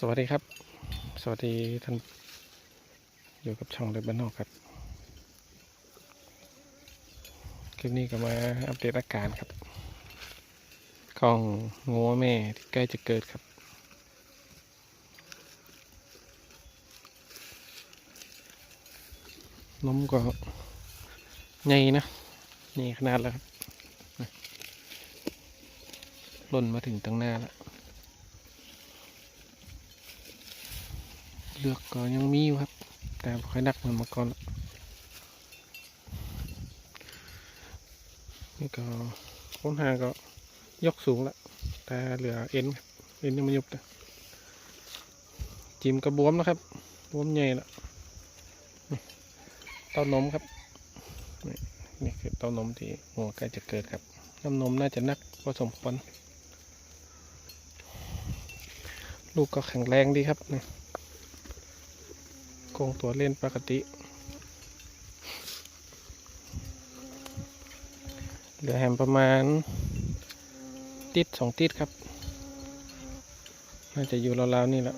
สวัสดีครับ สวัสดีท่าน อยู่กับช่องเล็บบ้านนอกครับ คลิปนี้ก็มาอัปเดตอาการครับของงัวแม่ที่ใกล้จะเกิดครับ นมก็ใหญ่นะใหญ่ขนาดแล้วครับล่นมาถึงตั้งหน้าแล้ว เลือกก็ยังมีอยู่ครับ แต่ค่อยนักเหมือนเมื่อก่อนละนี่ก็ค้นหาก็ยกสูงละแต่เหลือเอ็นครับเอ็นยังไม่ยุบเลยจิ้มกระบวมนะครับบวมใหญ่ละเต้านมครับนี่นี่คือเต้านมที่หัวใกล้จะเกิดครับน้ำนมน่าจะนักพอสมควรลูกก็แข็งแรงดีครับนี่ คงตัวเล่นปกติ เหลือแฮมประมาณ ติดสองติดครับ น่าจะอยู่ราวๆนี่แหละ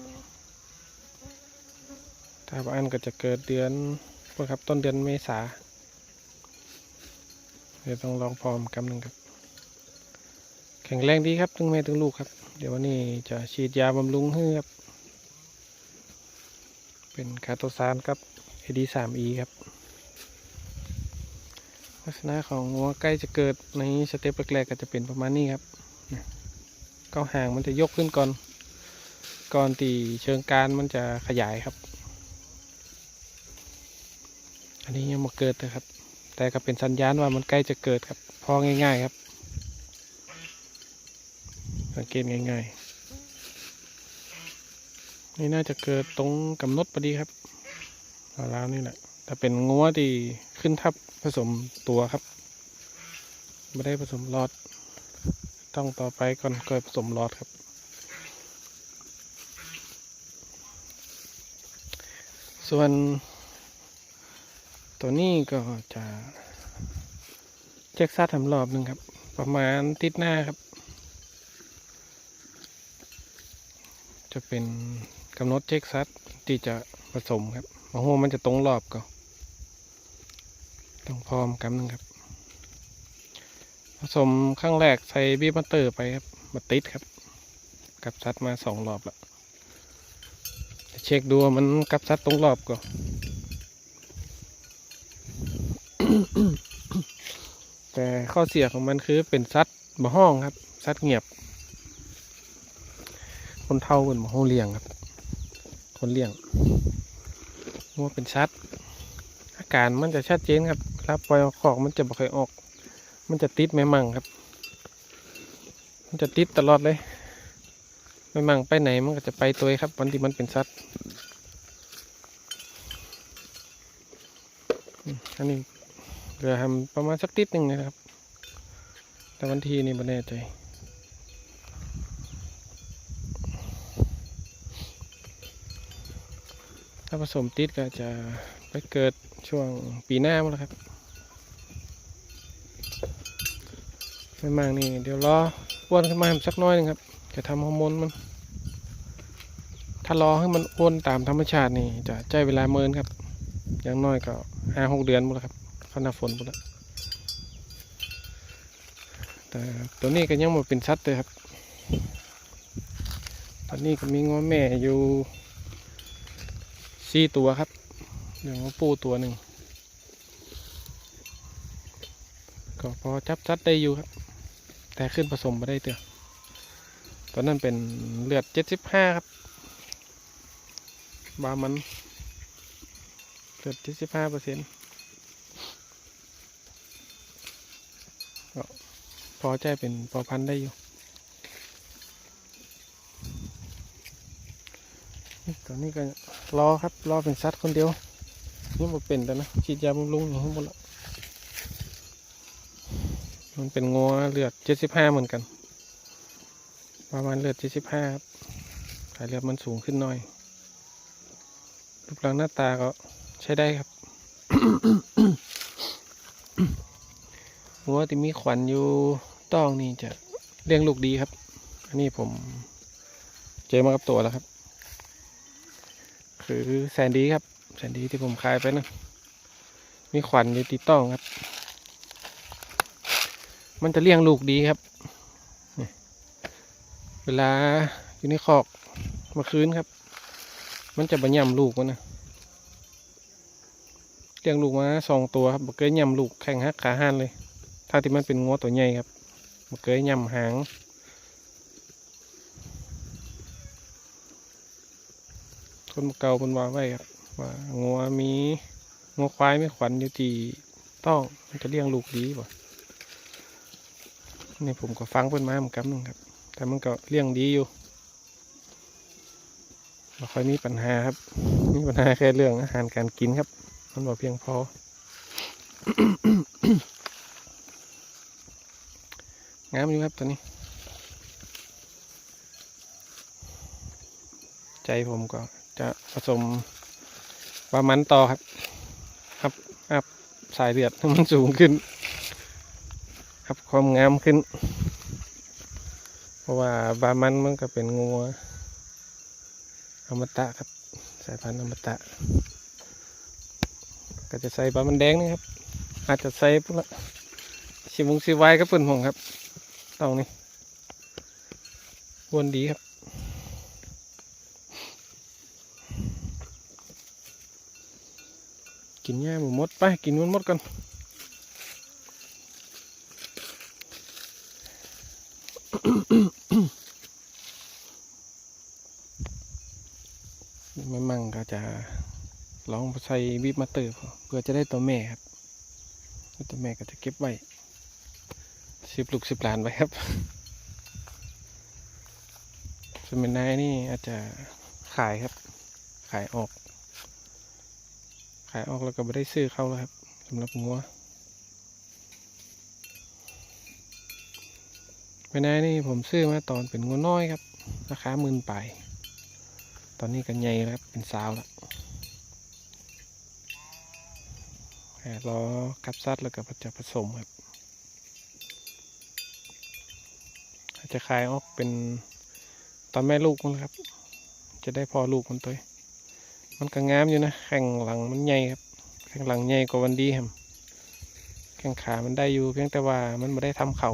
ถ้าบางอันก็จะเกิดเดือนพวกครับต้นเดือนเมษาเดี๋ยวต้องลองพร้อมกำหนึ่งครับ แข็งแรงดีครับทั้งแม่ทั้งลูกครับ เดี๋ยววันนี้จะฉีดยาบำรุงให้ครับ เป็นคาโตซานครับ AD3E ครับ ลักษณะของงัวใกล้จะเกิดในสเต็ปแรกๆก็จะเป็นประมาณนี้ครับเก้าห่างมันจะยกขึ้นก่อน ก่อนตีเชิงการมันจะขยายครับ อันนี้ยังมาเกิดนะครับ แต่ก็เป็นสัญญาณว่ามันใกล้จะเกิดครับ พอง่าย ๆครับ สังเกตง่าย ๆ นี่น่าจะเกิดตรงกำหนดพอดีครับราวนี่แหละแต่เป็นงัวที่ขึ้นทับผสมตัวครับ ไม่ได้ผสมหลอด ต้องต่อไปก่อนเก็ผสมหลอดครับ ส่วนตัวนี้ก็จะเช็คซัดทำรอบหนึ่งครับ ประมาณติดหน้าครับ จะเป็น กำหนดเช็คซัดที่จะผสมครับมะฮวมันจะตรงรอบก็ต้องพร้อมกำหนึ่งครับ ผสมครั้งแรกใส่บีบมัตเตอร์ไปครับมาติดครับ กับซัดมาสองรอบแล้วจะเช็คดูมันกับซัดตรงรอบก่อนแต่ข้อเสียของมันคือเป็นซัดบ่ห้องครับซัดเงียบ คนเท่าเป็นหมาห้องเลี้ยงครับ คนเลี้ยงว่าเป็นชัด อาการมันจะชัดเจนครับรับปล่อยออกคอกมันจะบ่เคยออก มันจะติดแม่มั่งครับ มันจะติดตลอดเลยแม่มั่งไปไหนมันก็จะไปตัวเองครับ วันที่มันเป็นชัดอันนี้เหลือทำประมาณสักติดหนึ่งนะครับ แต่วันทีนี่ไม่แน่ใจ ถ้าผสมติดก็จะไปเกิดช่วงปีหน้ามั้งแล้วครับไม่มากนี่เดี๋ยวรออ้วนขึ้นมาสักน้อยหนึงครับ จะทำฮอร์โมนมัน ถ้ารอให้มันอ้วนตามธรรมชาตินี่จะใช้เวลาเมินครับ อย่างน้อยก็ห้าหกเดือนหมั้งแล้วครับขณะฝนหมดแล้วแต่ตัวนี้ก็ยังมาเป็นชัดเลยครับ ตอนนี้ก็มีงอแม่อยู่ สี่ตัวครับเดี๋ยวมาปูตัวหนึ่งก็พอจับจัดได้อยู่ครับ แต่ขึ้นผสมมาได้เตือตอนนั้นเป็นเลือดเจ็ดสิบห้าครับ บามันเลือดเจ็ดสิบห้าเปอร์เซ็นต์ก็พอใจเป็นพอพันได้อยู่ ตอนนี้ก็รอครับรอเป็นซัดคนเดียวยังบ่เป็นแต่นะฉีดยาบำรุงอย่างทั้งหมดละมันเป็นงัวเลือดเจ็ดสิบห้าเหมือนกัน ประมาณเลือดเจ็ดสิบห้าครับสายเลือดมันสูงขึ้นหน่อยรูปร่างหน้าตาก็ใช้ได้ครับงัวที่มีขวัญอยู่ต้องนี่จะเลี้ยงลูกดีครับ อันนี้ผมเจอมากับตัวแล้วครับ คือแสนดี้ครับแสนดี้ที่ผมขายไปนะมีขวัญอยู่ติดต้องครับ มันจะเลี้ยงลูกดีครับ เวลาอยู่ในคอกมื่อคืนครับ มันจะบะยำลูกมันนะเลี้ยงลูกมาสองตัวครับบเกยยำลูกแข่งหักขาหันเลย ถ้าที่มันเป็นงัวตัวใหญ่ครับบเกยยำหาง คนเก่าเป็นว่าไว้ครับว่างัวมีงัวควายไม่ขวัญอยู่ที่ต้องมันจะเลี้ยงลูกดีป่นี่ผมก็ฟังเพิ่นมาเหมือนกันนึงครับ แต่มันก็เลี้ยงดีอยู่ไม่ค่อยมีปัญหาครับ มีปัญหาแค่เรื่องอาหารการกินครับ มันบ่เพียงพองามอยู่ครับตัวนี้ ใจผมก็ จะผสมปลามันต่อครับอัพอัพสายเลือดให้มันสูงขึ้นอัพความงามขึ้น เพราะว่าบามันมันก็เป็นงัวอมตะครับ สายพันธุ์อมตะ ก็จะใส่ปลามันแดงนี่ครับ อาจจะใส่พวกละชิมุงชิไว้ก็เปิ่นหงครับตองนี้วนดีครับ กินหญ้าหมูมดไปกินมันมดกันไม่มั่งก็จะลองใส่บีบมาเตอร์เพื่อจะได้ตัวแม่ครับตัวแม่ก็จะเก็บไว้สิบลูกสิบหลานไว้ครับส่วนเป็นนายนี่อาจจะขายครับ ขายออก ขายออกแล้วก็ไม่ได้ซื้อเข้าแล้วครับสำหรับงัวเป็นนายนี่ผมซื้อมาตอนเป็นงัวน้อยครับ ราคาหมื่นไป ตอนนี้ก็ใหญ่แล้วครับเป็นสาวแล้วแค่รอกับซัดแล้วก็จะผสมครับอาจจะขายออกเป็นตอนแม่ลูกมันครับ จะได้พอลูกมันตัว มันก็งามอยู่นะ แข้งหลังมันใหญ่ครับ แข้งหลังใหญ่กว่าวันดีครับ แข้งขามันได้อยู่เพียงแต่ว่ามันไม่ได้ทำเขา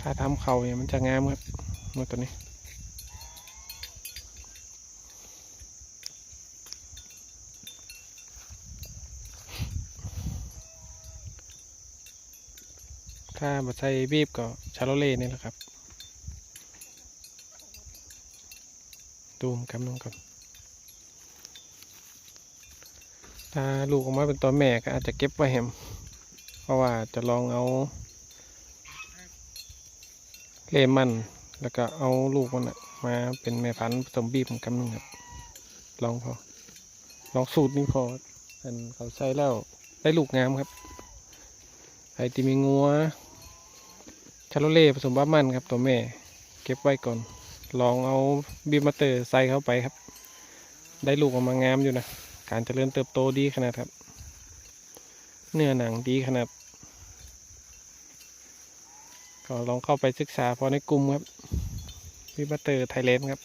ถ้าทำเขาเนี่ยมันจะงามครับมือตัวนี้ ถ้ามาใช้บีบก็ชาโลเล่นี่แหละครับ ดูมนกำลังก่อนถ้าลูกออกมาเป็นตัวแม่ก็อาจจะเก็บไว้แฮมเพราะว่าจะลองเอาเลมันแล้วก็เอาลูกมันนะมาเป็นแม่พันธุ์ผสมบีบมันกำลังครับ ลองพอ ลองสูตรนี้พออันเขาใช้แล้วได้ลูกงามครับไอติมีงัว ชาโลเล่ผสมบ้ามันครับตัวแม่ เก็บไว้ก่อน ลองเอาบีมมาเตอร์ใส่เข้าไปครับ ได้ลูกออกมางามอยู่นะ การเจริญเติบโตดีขนาดครับ เนื้อหนังดีขนาด ก็ลองเข้าไปศึกษาพอในกลุ่มครับบีบมาเตอร์ไทยแลนด์ครับ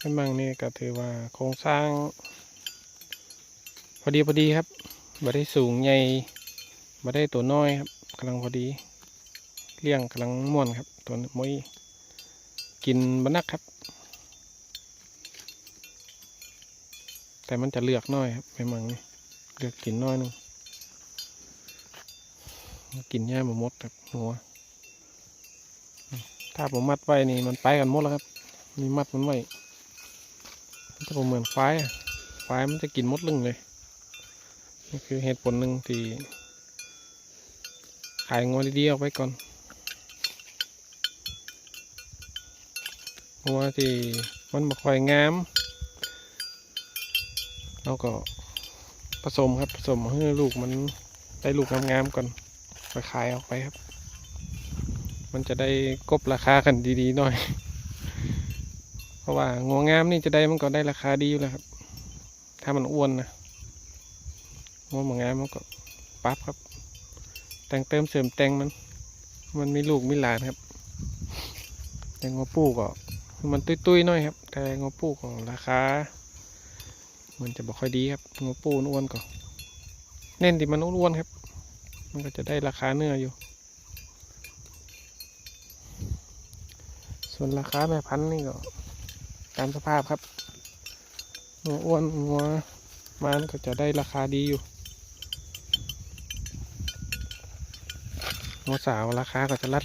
เป็นมังนี่ก็ถือว่าโครงสร้าง พอดีพอดีครับบ่ได้สูงใหญ่บ่ได้ตัวน้อยครับกำลังพอดีเลี้ยงกำลังม่วนครับ ตัวมวยกินบนักครับ แต่มันจะเลือกน้อยครับเป็นมังนี่เลือกกินน้อยหนึงกินหญ้าหมมดครับหัวถ้าผมมัดไว้นี่มันไปกันหมดแล้วครับ มีมัดมันไว้ มันจะเหมือนควายอะควายมันจะกินมดลึงเลย นี่คือเหตุผลหนึ่งที่ ขายงวดีๆเอาไว้ก่อนงัวที่มันบ่ค่อยงามเราก็ผสมครับผสมให้ลูกมันได้ลูกงามๆก่อนไปขายออกไปครับ มันจะได้กบราคากันดีๆหน่อย ราะว่างัวงามนี่จะได้มันก็ได้ราคาดีอยู่แล้วครับ ถ้ามันอ้วนนะงัวงงานมันก็ปั๊บครับ แต่งเติมเสริมแต่งมัน มันมีลูกมีหลานครับ แต่งัวปูก็มันตุ้ยๆหน่อยครับ แต่งัวปูก็ราคา มันจะบอกค่อยดีครับงัวปูอ้วนก็เน้นที่มันอ้วนครับ มันก็จะได้ราคาเนื้ออยู่ ส่วนราคาแม่พันธุ์นี่ก็ ตามสภาพครับงัวอ้วนงัวมันก็จะได้ราคาดีอยู่งัวสาวราคาก็จะลัด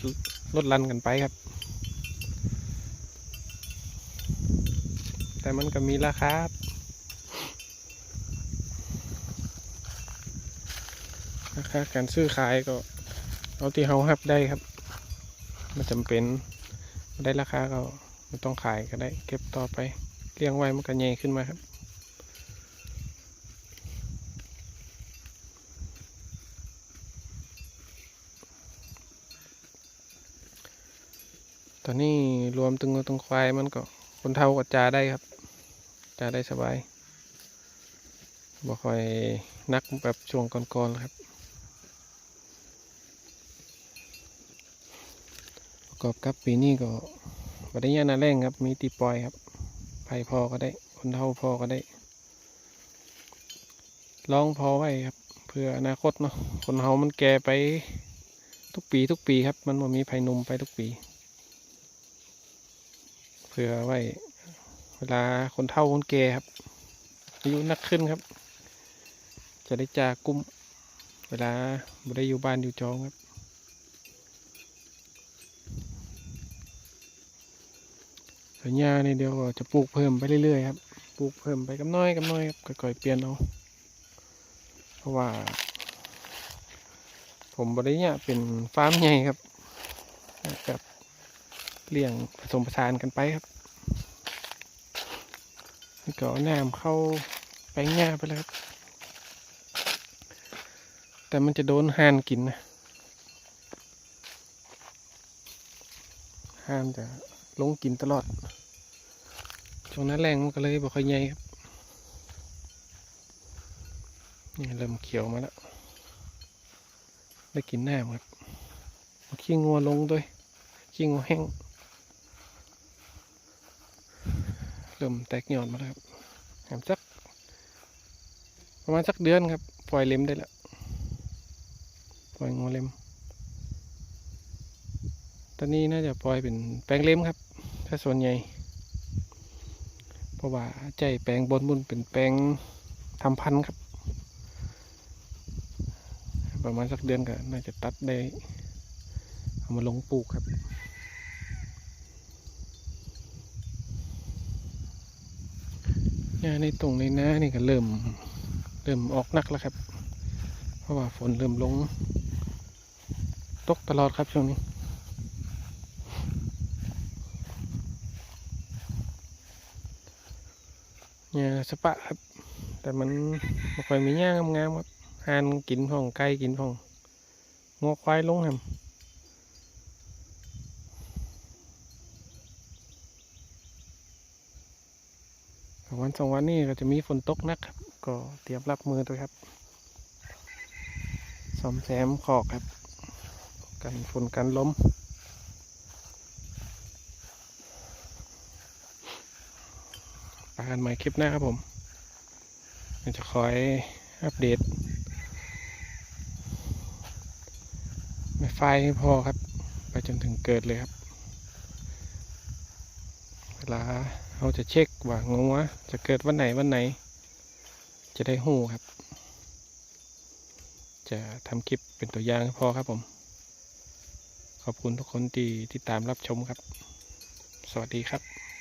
ลดลันกันไปครับ แต่มันก็มีราคาครับราคาการซื้อขายก็เอาที่เฮาฮับได้ครับ มันจำเป็นได้ราคาก็ ไม่ต้องขายก็ได้ เก็บต่อไปเลี้ยงไว้มันก็ใหญ่ขึ้นมาครับตอนนี้รวมตึงตึงควายมันก็คนเท่ากับจาได้ครับจ่าได้สบายบ่คอยนักแบบช่วงก่อนๆครับ ประกอบกับปีนี้ก็ บัได้ยานาแรงครับ มีตีปอยครับไผ่พอก็ได้ คนเท่าพอก็ได้ ลองพอไว้ครับ เพื่ออนาคตเนาะ คนเฮามันแก่ไปทุกปีทุกปีครับ มันบ่มีไผ่นุ่มไปทุกปี เพื่อไว้เวลาคนเฒ่าคนแก่ครับ อายุนักขึ้นครับ จะได้จากกุ้ม เวลาบ่ได้อยู่บ้านอยู่จองครับ สัญญาในเดียวก็จะปลูกเพิ่มไปเรื่อยๆครับ ปลูกเพิ่มไปกับน้อยกับน้อยครับค่อยๆเปลี่ยนเอาเพราะว่า ผมบริเนี่ยเป็นฟาร์มใหญ่ครับกับเลี้ยงผสมผสานกันไปครับก็น้ำเข้าแปลงหญ้าไปแล้วครับ แต่มันจะโดนห่านกินนะห่านจะ ลงกินตลอด ช่วงนั้นแรงมันก็เลยบ่ค่อยใหญ่ครับ นี่เริ่มเขียวมาแล้ว ได้กินแน่ครับขี้งัวลงด้วยขี้งัวแห้ง เริ่มแตกหย่อนมาแล้วครับแถมสัก ประมาณสักเดือนครับ ปล่อยเล็มได้แล้ว ปล่อยงัวเล็ม ตอนนี้น่าจะปล่อยเป็นแปลงเล็มครับ ถ้าส่วนใหญ่ เพราะว่าใจแปลงบนบุญเป็นแปลงทำพันธุ์ครับ ประมาณสักเดือนก็น่าจะตัดได้ เอามาลงปลูกครับหญ้าในตรงในน้านี่ก็เริ่มเริ่มออกนักแล้วครับ เพราะว่าฝนเริ่มลง ตกตลอดครับช่วงนี้ หญ้าสปะครับ แต่มันไม่ค่อยมีหญ้างามๆครับหานกินพองไก่กินพองงอควายลงครับวันสองวันนี้ก็จะมีฝนตกนักครับ ก็เตรียมรับมือด้วยครับซ่อมแซมขอกครับ กันฝนกันล้มากันใหม่คลิปหน้าครับผมจะคอยอัปเดตไม่ไฟให้พอครับ ไปจนถึงเกิดเลยครับ เวลาเราจะเช็คว่างัวจะเกิดวันไหนวันไหน จะได้หูครับ จะทำคลิปเป็นตัวอย่างให้พอครับผม ขอบคุณทุกคนที่ติดตามรับชมครับ สวัสดีครับ